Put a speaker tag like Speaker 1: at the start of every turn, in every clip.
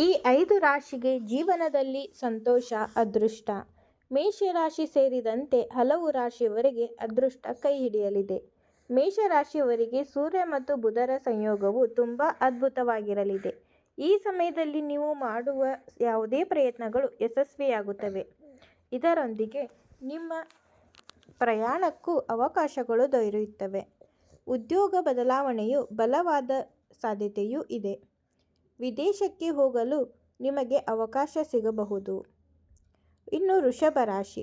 Speaker 1: ಈ ಐದು ರಾಶಿಗೆ ಜೀವನದಲ್ಲಿ ಸಂತೋಷ, ಅದೃಷ್ಟ. ಮೇಷರಾಶಿ ಸೇರಿದಂತೆ ಹಲವು ರಾಶಿಯವರಿಗೆ ಅದೃಷ್ಟ ಕೈ ಹಿಡಿಯಲಿದೆ. ಮೇಷರಾಶಿಯವರಿಗೆ ಸೂರ್ಯ ಮತ್ತು ಬುಧರ ಸಂಯೋಗವು ತುಂಬ ಅದ್ಭುತವಾಗಿರಲಿದೆ. ಈ ಸಮಯದಲ್ಲಿ ನೀವು ಮಾಡುವ ಯಾವುದೇ ಪ್ರಯತ್ನಗಳು ಯಶಸ್ವಿಯಾಗುತ್ತವೆ. ಇದರೊಂದಿಗೆ ನಿಮ್ಮ ಪ್ರಯಾಣಕ್ಕೂ ಅವಕಾಶಗಳು ದೊರೆಯುತ್ತವೆ. ಉದ್ಯೋಗ ಬದಲಾವಣೆಯು ಬಲವಾದ ಸಾಧ್ಯತೆಯೂ ಇದೆ. ವಿದೇಶಕ್ಕೆ ಹೋಗಲು ನಿಮಗೆ ಅವಕಾಶ ಸಿಗಬಹುದು. ಇನ್ನು ವೃಷಭ ರಾಶಿ.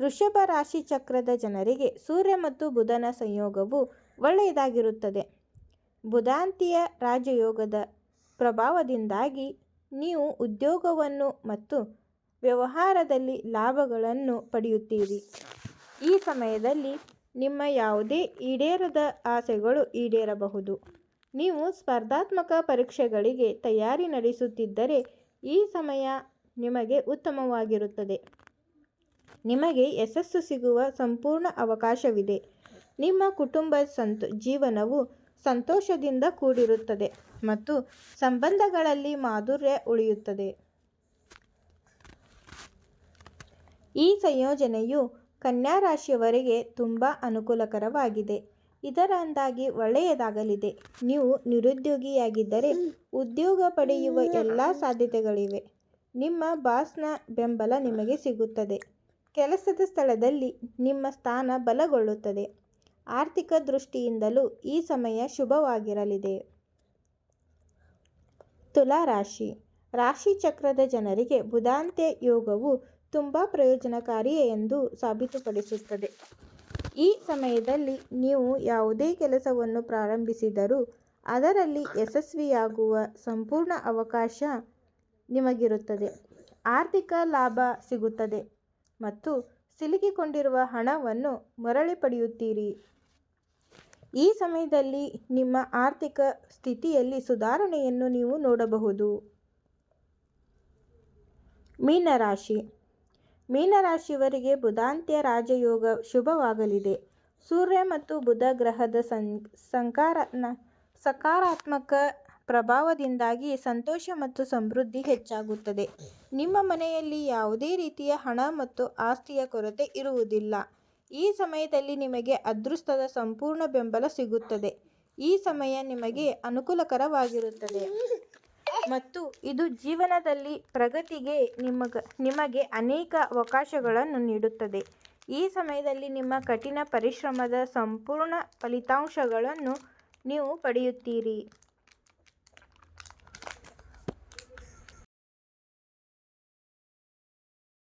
Speaker 1: ವೃಷಭ ರಾಶಿ ಚಕ್ರದ ಜನರಿಗೆ ಸೂರ್ಯ ಮತ್ತು ಬುಧನ ಸಂಯೋಗವು ಒಳ್ಳೆಯದಾಗಿರುತ್ತದೆ. ಬುಧಾಂತಿಯ ರಾಜಯೋಗದ ಪ್ರಭಾವದಿಂದಾಗಿ ನೀವು ಉದ್ಯೋಗವನ್ನು ಮತ್ತು ವ್ಯವಹಾರದಲ್ಲಿ ಲಾಭಗಳನ್ನು ಪಡೆಯುತ್ತೀರಿ. ಈ ಸಮಯದಲ್ಲಿ ನಿಮ್ಮ ಯಾವುದೇ ಈಡೇರದ ಆಸೆಗಳು ಈಡೇರಬಹುದು. ನೀವು ಸ್ಪರ್ಧಾತ್ಮಕ ಪರೀಕ್ಷೆಗಳಿಗೆ ತಯಾರಿ ನಡೆಸುತ್ತಿದ್ದರೆ ಈ ಸಮಯ ನಿಮಗೆ ಉತ್ತಮವಾಗಿರುತ್ತದೆ. ನಿಮಗೆ ಯಶಸ್ಸು ಸಿಗುವ ಸಂಪೂರ್ಣ ಅವಕಾಶವಿದೆ. ನಿಮ್ಮ ಕುಟುಂಬ ಸಂತ, ಜೀವನವು ಸಂತೋಷದಿಂದ ಕೂಡಿರುತ್ತದೆ ಮತ್ತು ಸಂಬಂಧಗಳಲ್ಲಿ ಮಾಧುರ್ಯ ಉಳಿಯುತ್ತದೆ. ಈ ಸಂಯೋಜನೆಯು ಕನ್ಯಾ ರಾಶಿಯವರಿಗೆ ತುಂಬ ಅನುಕೂಲಕರವಾಗಿದೆ. ಇದರಿಂದಾಗಿ ಒಳ್ಳೆಯದಾಗಲಿದೆ. ನೀವು ನಿರುದ್ಯೋಗಿಯಾಗಿದ್ದರೆ ಉದ್ಯೋಗ ಪಡೆಯುವ ಎಲ್ಲ ಸಾಧ್ಯತೆಗಳಿವೆ. ನಿಮ್ಮ ಬಾಸ್ನ ಬೆಂಬಲ ನಿಮಗೆ ಸಿಗುತ್ತದೆ. ಕೆಲಸದ ಸ್ಥಳದಲ್ಲಿ ನಿಮ್ಮ ಸ್ಥಾನ ಬಲಗೊಳ್ಳುತ್ತದೆ. ಆರ್ಥಿಕ ದೃಷ್ಟಿಯಿಂದಲೂ ಈ ಸಮಯ ಶುಭವಾಗಿರಲಿದೆ. ತುಲಾ ರಾಶಿ. ರಾಶಿ ಚಕ್ರದ ಜನರಿಗೆ ಬುಧಾಂತ್ಯ ಯೋಗವು ತುಂಬ ಪ್ರಯೋಜನಕಾರಿ ಎಂದು ಸಾಬೀತುಪಡಿಸುತ್ತದೆ. ಈ ಸಮಯದಲ್ಲಿ ನೀವು ಯಾವುದೇ ಕೆಲಸವನ್ನು ಪ್ರಾರಂಭಿಸಿದರೂ ಅದರಲ್ಲಿ ಯಶಸ್ವಿಯಾಗುವ ಸಂಪೂರ್ಣ ಅವಕಾಶ ನಿಮಗಿರುತ್ತದೆ. ಆರ್ಥಿಕ ಲಾಭ ಸಿಗುತ್ತದೆ ಮತ್ತು ಸಿಲುಕಿಕೊಂಡಿರುವ ಹಣವನ್ನು ಮರಳಿ ಪಡೆಯುತ್ತೀರಿ. ಈ ಸಮಯದಲ್ಲಿ ನಿಮ್ಮ ಆರ್ಥಿಕ ಸ್ಥಿತಿಯಲ್ಲಿ ಸುಧಾರಣೆಯನ್ನು ನೀವು ನೋಡಬಹುದು. ಮೀನರಾಶಿ ಮೀನರಾಶಿಯವರಿಗೆ ಬುಧಾಂತ್ಯ ರಾಜಯೋಗ ಶುಭವಾಗಲಿದೆ. ಸೂರ್ಯ ಮತ್ತು ಬುಧ ಗ್ರಹದ ಸಂ ಸಂಕಾರ ಸಕಾರಾತ್ಮಕ ಪ್ರಭಾವದಿಂದಾಗಿ ಸಂತೋಷ ಮತ್ತು ಸಮೃದ್ಧಿ ಹೆಚ್ಚಾಗುತ್ತದೆ. ನಿಮ್ಮ ಮನೆಯಲ್ಲಿ ಯಾವುದೇ ರೀತಿಯ ಹಣ ಮತ್ತು ಆಸ್ತಿಯ ಕೊರತೆ ಇರುವುದಿಲ್ಲ. ಈ ಸಮಯದಲ್ಲಿ ನಿಮಗೆ ಅದೃಷ್ಟದ ಸಂಪೂರ್ಣ ಬೆಂಬಲ ಸಿಗುತ್ತದೆ. ಈ ಸಮಯ ನಿಮಗೆ ಅನುಕೂಲಕರವಾಗಿರುತ್ತದೆ. ಮತ್ತು ಇದು ಜೀವನದಲ್ಲಿ ಪ್ರಗತಿಗೆ ನಿಮಗ, ನಿಮಗೆ ಅನೇಕ ಅವಕಾಶಗಳನ್ನು ನೀಡುತ್ತದೆ. ಈ ಸಮಯದಲ್ಲಿ ನಿಮ್ಮ ಕಠಿಣ ಪರಿಶ್ರಮದ ಸಂಪೂರ್ಣ ಫಲಿತಾಂಶಗಳನ್ನು ನೀವು ಪಡೆಯುತ್ತೀರಿ.